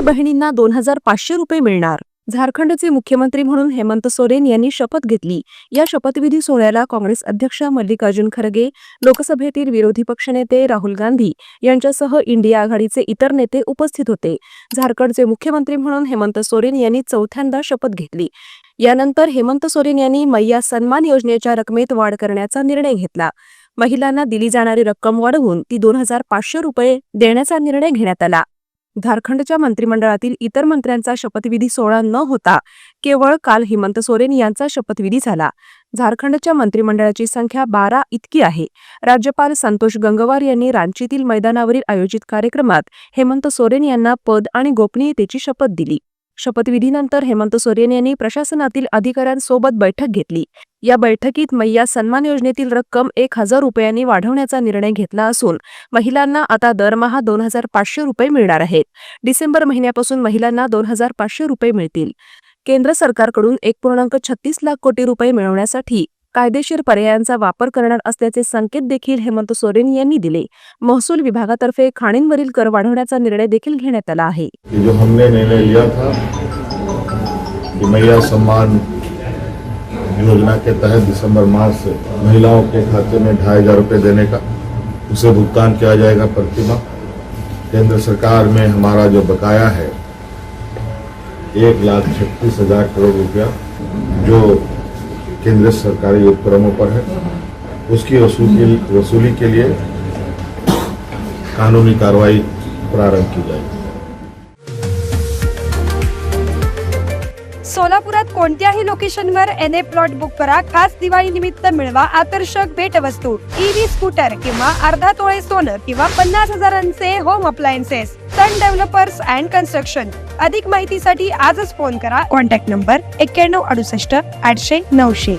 लाडक्या बहिणींना दोन हजार पाचशे रुपये मिळणार. झारखंडचे मुख्यमंत्री म्हणून हेमंत सोरेन यांनी शपथ घेतली. या शपथविधी सोहळ्याला काँग्रेस अध्यक्ष मल्लिकार्जुन खरगे लोकसभेतील विरोधी पक्षनेते राहुल गांधी यांच्यासह इंडिया आघाडीचे इतर नेते उपस्थित होते. झारखंडचे मुख्यमंत्री म्हणून हेमंत सोरेन यांनी चौथ्यांदा शपथ घेतली. यानंतर हेमंत सोरेन यांनी मैया सन्मान योजनेच्या रकमेत वाढ करण्याचा निर्णय घेतला. महिलांना दिली जाणारी रक्कम वाढवून ती दोन हजार पाचशे रुपये देण्याचा निर्णय घेण्यात आला. झारखंडच्या मंत्रिमंडळातील इतर मंत्र्यांचा शपथविधी सोहळा न होता केवळ काल हेमंत सोरेन यांचा शपथविधी झाला. झारखंडच्या मंत्रिमंडळाची संख्या बारा इतकी आहे. राज्यपाल संतोष गंगवार यांनी रांचीतील मैदानावरील आयोजित कार्यक्रमात हेमंत सोरेन यांना पद आणि गोपनीयतेची शपथ दिली. शपथविधीनंतर हेमंत सोरेन यांनी प्रशासनातील अधिकाऱ्यांसोबत बैठक घेतली. या बैठकीत मैया सन्मान योजनेतील रक्कम एक हजार रुपयांनी वाढवण्याचा निर्णय घेतला असून महिलांना आता दरमहा दोन हजार पाचशे रुपये मिळणार आहेत. डिसेंबर महिन्यापासून महिलांना दोन हजार पाचशे रुपये मिळतील. केंद्र सरकारकडून एक पूर्णांक छत्तीस लाख कोटी रुपये मिळवण्यासाठी कायदेशीर पर्यायांचा वापर करणार असल्याचे संकेत देखील हेमंत सोरेन यांनी दिले. महसूल विभागातर्फे खाणींवरील कर वाढवण्याचा निर्णय देखील घेण्यात आला आहे. जो हमने निर्णय लिया था कि मैया सम्मान योजना के तहत दिसंबर माह से महिलाओं के खाते में ढाई हजार रुपये देने का उसे भुगतान किया जाएगा प्रतिमा। केंद्र सरकार में हमारा जो बकाया है एक लाख छत्तीस हजार करोड़ रुपया जो केंद्र सरकारी उपक्रमों पर है। उसकी वसूली वसूली के लिए कानूनी कार्रवाई प्रारंभ की जाएगी। सोलापुरात कोणत्याही लोकेशनवर एन ए प्लॉट बुक करा. खास दिवाळी निमित्त मिळवा आकर्षक भेटवस्तू. ईव्ही स्कूटर किंवा अर्धा तोळे सोनं किंवा पन्नास हजारांचे home appliances Sun developers and construction अधिक माहितीसाठी आजच फोन करा. कॉन्टॅक्ट नंबर एक्क्याण्णव अडुसष्ट आठशे नऊशे.